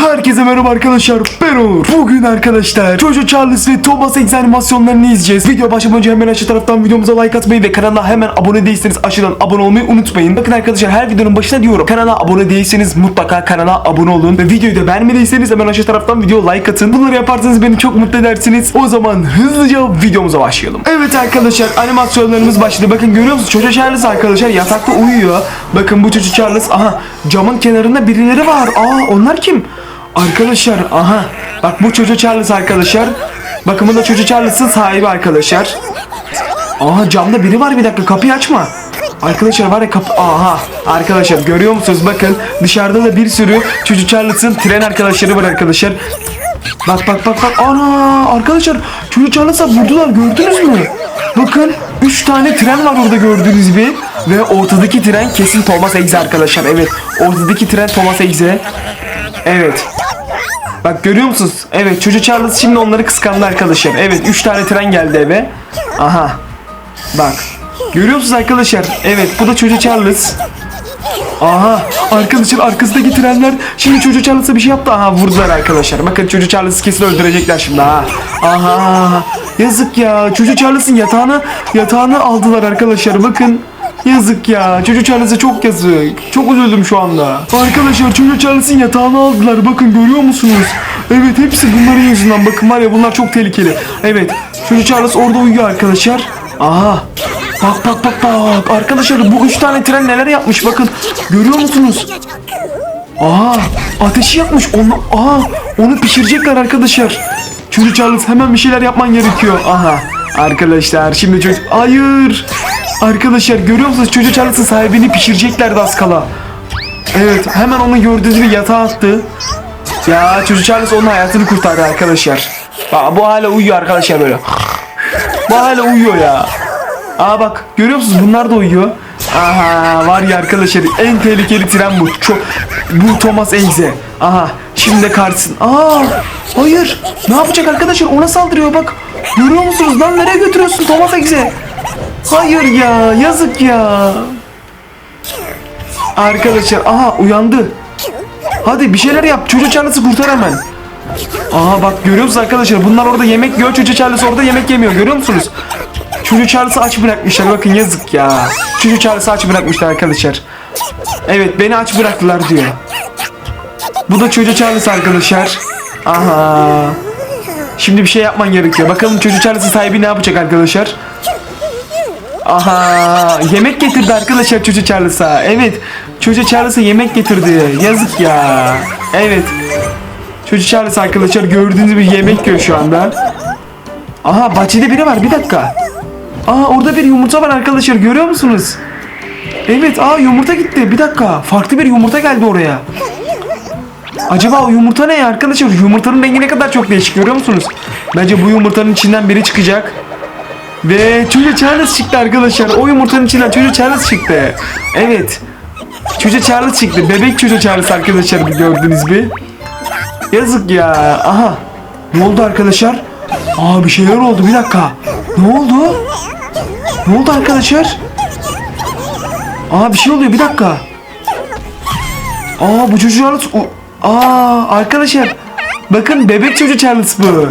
Herkese merhaba arkadaşlar ben Onur. Bugün arkadaşlar Jojo Charles ve Thomas X animasyonlarını izleyeceğiz. Video başlamadan önce hemen aşağı taraftan videomuza like atmayı ve kanala hemen abone değilseniz aşağıdan abone olmayı unutmayın. Bakın arkadaşlar her videonun başına diyorum Kanala abone değilseniz mutlaka kanala abone olun. Ve videoyu da beğenmediyseniz hemen aşağı taraftan video like atın. Bunları yaparsanız beni çok mutlu edersiniz. O zaman hızlıca videomuza başlayalım. Evet arkadaşlar animasyonlarımız başladı. Bakın görüyor musunuz? Jojo Charles arkadaşlar yatakta uyuyor. Bakın bu Jojo Charles aha camın kenarında birileri var. Aa onlar kim? Arkadaşlar aha bak bu çocuğu Charles arkadaşlar. Bakın bu da çocuğu Charles'ın sahibi arkadaşlar. Aha camda biri var bir dakika kapıyı açma. Arkadaşlar var ya kapı aha arkadaşlar görüyor musunuz bakın dışarıda da bir sürü çocuk Charles'ın tren arkadaşları var arkadaşlar. Bak bak bak bak ana arkadaşlar çocuk Charles'a vurdular gördünüz mü? Bakın 3 tane tren var orada gördüğünüz gibi ve ortadaki tren kesin Thomas Eggs'e arkadaşlar evet ortadaki tren Thomas Eggs'e Evet. Bak görüyor musunuz? Evet çocuk Charles şimdi onları kıskandı arkadaşlar. Evet 3 tane tren geldi eve. Aha. Bak. Görüyor musunuz arkadaşlar? Evet bu da çocuk Charles. Aha arkadaşlar arkasındaki trenler şimdi çocuk Charles'a bir şey yaptı. Aha vurdular arkadaşlar. Bakın çocuk Charles'ı kesin öldürecekler şimdi ha. Aha yazık ya. Çocuk Charles'ın yatağını yatağını aldılar arkadaşlar. Bakın Yazık ya. Çocuk Charles'a çok yazık. Çok üzüldüm şu anda. Arkadaşlar çocuk Charles'ın yatağını aldılar. Bakın görüyor musunuz? Evet hepsi bunların yüzünden. Bakın var ya bunlar çok tehlikeli. Evet. Çocuk Charles orada uyuyor arkadaşlar. Aha. Bak bak bak bak. Arkadaşlar bu üç tane tren neler yapmış bakın. Görüyor musunuz? Aha. Ateşi yakmış. Onu, aha. Onu pişirecekler arkadaşlar. Çocuk Charles hemen bir şeyler yapman gerekiyor. Aha. Arkadaşlar şimdi çocuk... Hayır. Arkadaşlar görüyor musunuz? Çocuk Charles'ın sahibini pişireceklerdi az kala. Evet hemen onu gördüğünüz gibi yatağa attı. Ya çocuk Charles onun hayatını kurtardı arkadaşlar. Aa, bu hala uyuyor arkadaşlar böyle. Bu hala uyuyor ya. Aa bak görüyor musunuz bunlar da uyuyor. Aha var ya arkadaşlar en tehlikeli tren bu. Çok bu Thomas Eggs'e. Aha şimdi de karşısın. Aa hayır. Ne yapacak arkadaşlar? Ona saldırıyor bak. Görüyor musunuz lan nereye götürüyorsun Thomas Eggs'e? Hayır ya yazık ya. Arkadaşlar aha uyandı. Hadi bir şeyler yap. Çocuk Charles'ı kurtar hemen. Aha bak görüyor musunuz arkadaşlar? Bunlar orada yemek yiyor. Çocuk Charles orada yemek yemiyor. Görüyor musunuz? Çocuk Charles'ı aç bırakmışlar. Bakın yazık ya. Çocuk Charles'ı aç bırakmışlar arkadaşlar. Evet beni aç bıraktılar diyor. Bu da çocuk Charles arkadaşlar. Aha. Şimdi bir şey yapman gerekiyor. Bakalım çocuk Charles'ın sahibi ne yapacak arkadaşlar? Aha yemek getirdi arkadaşlar çocuk Charles'a. Evet çocuk Charles'a yemek getirdi. Yazık ya. Evet. Çocuk Charles arkadaşlar gördüğünüz bir yemek yiyor şu anda. Aha bahçede biri var bir dakika. Aa orada bir yumurta var arkadaşlar görüyor musunuz? Evet aa yumurta gitti bir dakika. Farklı bir yumurta geldi oraya. Acaba o yumurta ne arkadaşlar? Yumurtanın rengi ne kadar çok değişik görüyor musunuz? Bence bu yumurtanın içinden biri çıkacak. Ve çocuk Charles çıktı arkadaşlar. O yumurtanın içinden çocuk Charles çıktı. Evet. Çocuk Charles çıktı. Bebek çocuk Charles arkadaşlar gördünüz bir. Yazık ya. Aha. Ne oldu arkadaşlar? Aa bir şeyler oldu. Bir dakika. Ne oldu? Ne oldu arkadaşlar? Aa bir şey oluyor. Bir dakika. Aa bu çocuk Charles... Aa arkadaşlar. Bakın bebek çocuk Charles bu.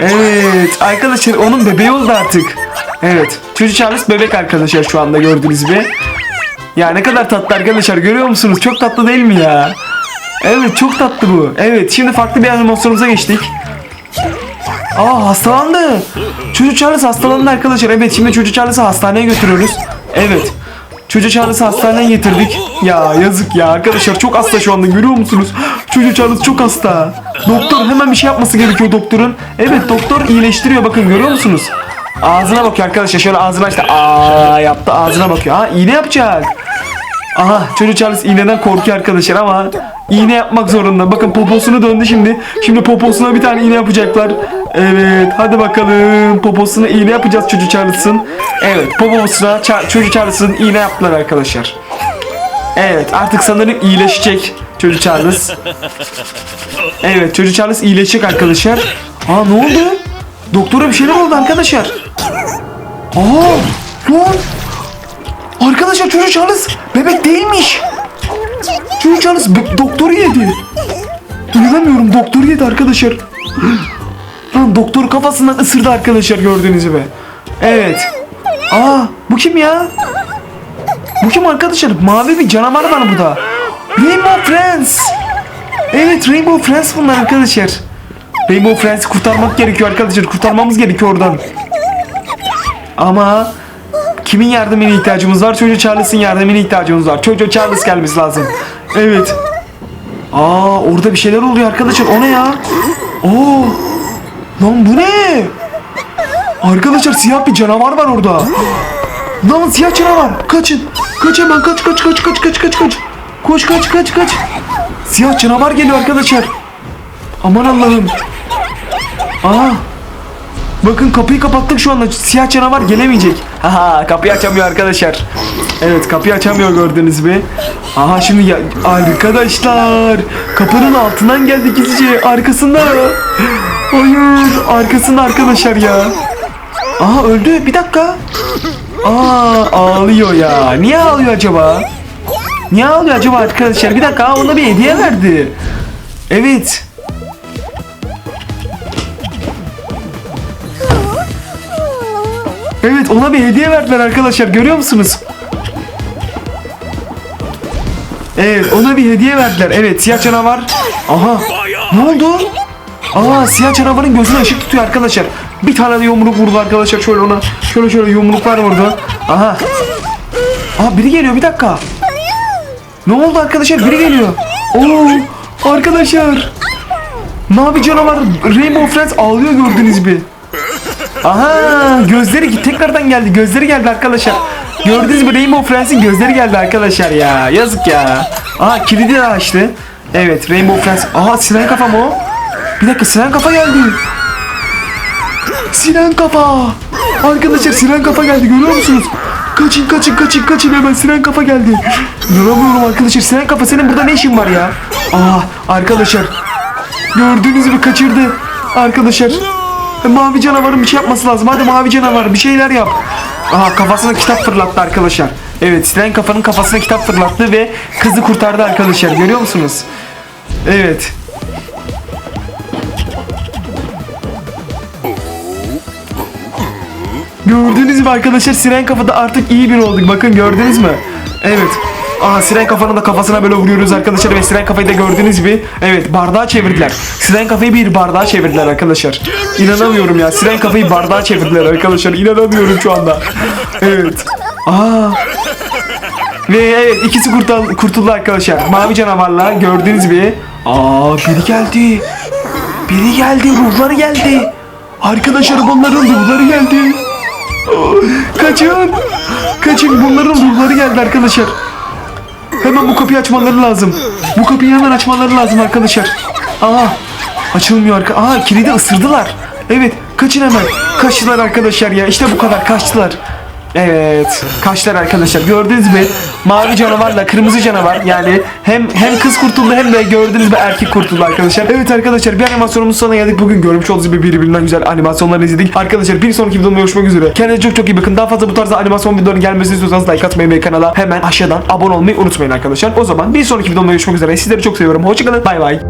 Evet arkadaşlar onun bebeği oldu artık. Evet çocuk Charles bebek arkadaşlar şu anda gördüğünüz gibi. Ya ne kadar tatlı arkadaşlar görüyor musunuz? Çok tatlı değil mi ya? Evet çok tatlı bu. Evet şimdi farklı bir animasyonumuza geçtik. Aa hastalandı. Çocuk Charles hastalandı arkadaşlar. Evet şimdi çocuk Charles'ı hastaneye götürüyoruz. Evet. Çocuk Charles'ı hastaneye getirdik. Ya yazık ya arkadaşlar çok hasta şu anda görüyor musunuz? Çocuk Charles çok hasta. Doktor hemen bir şey yapması gerekiyor doktorun. Evet doktor iyileştiriyor bakın görüyor musunuz? Ağzına bakıyor arkadaşlar şöyle ağzını açtı. Aa yaptı ağzına bakıyor. Ha iğne yapacak. Aha çocuk Charles iğneden korkuyor arkadaşlar ama iğne yapmak zorunda. Bakın poposunu döndü şimdi. Şimdi poposuna bir tane iğne yapacaklar. Evet hadi bakalım poposuna iğne yapacağız çocuk Charles'ın. Evet poposuna ça- çocuk Charles'ın iğne yaptılar arkadaşlar. Evet artık sanırım iyileşecek çocuk Charles. Evet çocuk Charles iyileşecek arkadaşlar. Aa ne oldu? Doktora bir şeyler oldu arkadaşlar. Aa lan Arkadaşlar çocuk Charles bebek değilmiş. Çocuk Charles doktoru yedi. İnanamıyorum doktor yedi arkadaşlar. Lan doktor kafasından ısırdı arkadaşlar gördüğünüz gibi. Evet. Aa bu kim ya? Bu kim arkadaşlar? Mavi bir canavar var burada. Rainbow Friends. Evet Rainbow Friends bunlar arkadaşlar. Rainbow Friends'i kurtarmak gerekiyor arkadaşlar. Kurtarmamız gerekiyor oradan. Ama kimin yardımına ihtiyacımız var? Çocuğu Charles'ın yardımına ihtiyacımız var. Çocuğu Charles gelmesi lazım. Evet. Aa orada bir şeyler oluyor arkadaşlar. O ne ya? Oo. Lan bu ne? Arkadaşlar siyah bir canavar var orada. Lan siyah canavar. Kaçın. Kaç hemen kaç kaç kaç kaç kaç kaç kaç. Koş kaç kaç kaç. Siyah canavar geliyor arkadaşlar. Aman Allah'ım. Aa. Bakın kapıyı kapattık şu anda. Siyah canavar gelemeyecek. Haha kapıyı açamıyor arkadaşlar. Evet kapıyı açamıyor gördüğünüz gibi. Aha şimdi ya arkadaşlar kapının altından geldi gizlice arkasında. Hayır arkasında arkadaşlar ya. Aha öldü bir dakika. Aa ağlıyor ya. Niye ağlıyor acaba? Niye ağlıyor acaba arkadaşlar? Bir dakika ona bir hediye verdi. Evet. Evet ona bir hediye verdiler arkadaşlar görüyor musunuz? Evet ona bir hediye verdiler. Evet siyah canavar. Aha ne oldu? Aa siyah canavarın gözüne ışık tutuyor arkadaşlar. Bir tane de yumruk vurdu arkadaşlar şöyle ona. Şöyle şöyle yumruklar vurdu. Aha. Aa biri geliyor bir dakika. Ne oldu arkadaşlar biri geliyor. Oo arkadaşlar. Mavi canavar Rainbow Friends ağlıyor gördüğünüz gibi. Aha gözleri tekrardan geldi. Gözleri geldi arkadaşlar. Gördüğünüz gibi Rainbow Friends'in gözleri geldi arkadaşlar ya. Yazık ya. Aha kilidi de açtı. Evet Rainbow Friends. Aha siren kafa mı o? Bir dakika siren kafa geldi. Siren kafa. Arkadaşlar siren kafa geldi görüyor musunuz? Kaçın kaçın kaçın kaçın hemen siren kafa geldi. İnanamıyorum arkadaşlar siren kafa senin burada ne işin var ya? Aa arkadaşlar. Gördüğünüz gibi kaçırdı. Arkadaşlar. Mavi canavarın bir şey yapması lazım. Hadi mavi canavar bir şeyler yap. Aha kafasına kitap fırlattı arkadaşlar. Evet siren kafanın kafasına kitap fırlattı ve kızı kurtardı arkadaşlar. Görüyor musunuz? Evet. Gördüğünüz gibi arkadaşlar siren kafada artık iyi bir olduk. Bakın gördünüz mü? Evet. Aa siren kafanın da kafasına böyle vuruyoruz arkadaşlar ve siren kafayı da gördüğünüz gibi evet bardağa çevirdiler. Siren kafayı bir bardağa çevirdiler arkadaşlar. İnanamıyorum ya. Siren kafayı bardağa çevirdiler arkadaşlar. İnanamıyorum şu anda. Evet. Aa. Ve evet ikisi kurtul kurtuldu arkadaşlar. Mavi canavarla gördüğünüz gibi. Aa biri geldi. Biri geldi. Ruhları geldi. Arkadaşlar bunların ruhları geldi. Kaçın. Kaçın bunların ruhları geldi arkadaşlar. Hemen bu kapıyı açmaları lazım. Bu kapıyı hemen açmaları lazım arkadaşlar. Aa açılmıyor arka. Aa kilidi ısırdılar. Evet kaçın hemen. Kaçtılar arkadaşlar ya. İşte bu kadar kaçtılar. Evet kaçtılar arkadaşlar. Gördüğünüz gibi mavi canavarla kırmızı canavar yani hem hem kız kurtuldu hem de gördüğünüz gibi erkek kurtuldu arkadaşlar. Evet arkadaşlar bir animasyonumuz sonuna geldik. Bugün görmüş olduğunuz gibi birbirinden güzel animasyonları izledik. Arkadaşlar bir sonraki videomda görüşmek üzere. Kendinize çok çok iyi bakın. Daha fazla bu tarzda animasyon videoların gelmesini istiyorsanız like atmayı ve kanala hemen aşağıdan abone olmayı unutmayın arkadaşlar. O zaman bir sonraki videomda görüşmek üzere. Sizleri çok seviyorum. Hoşçakalın. Bay bay.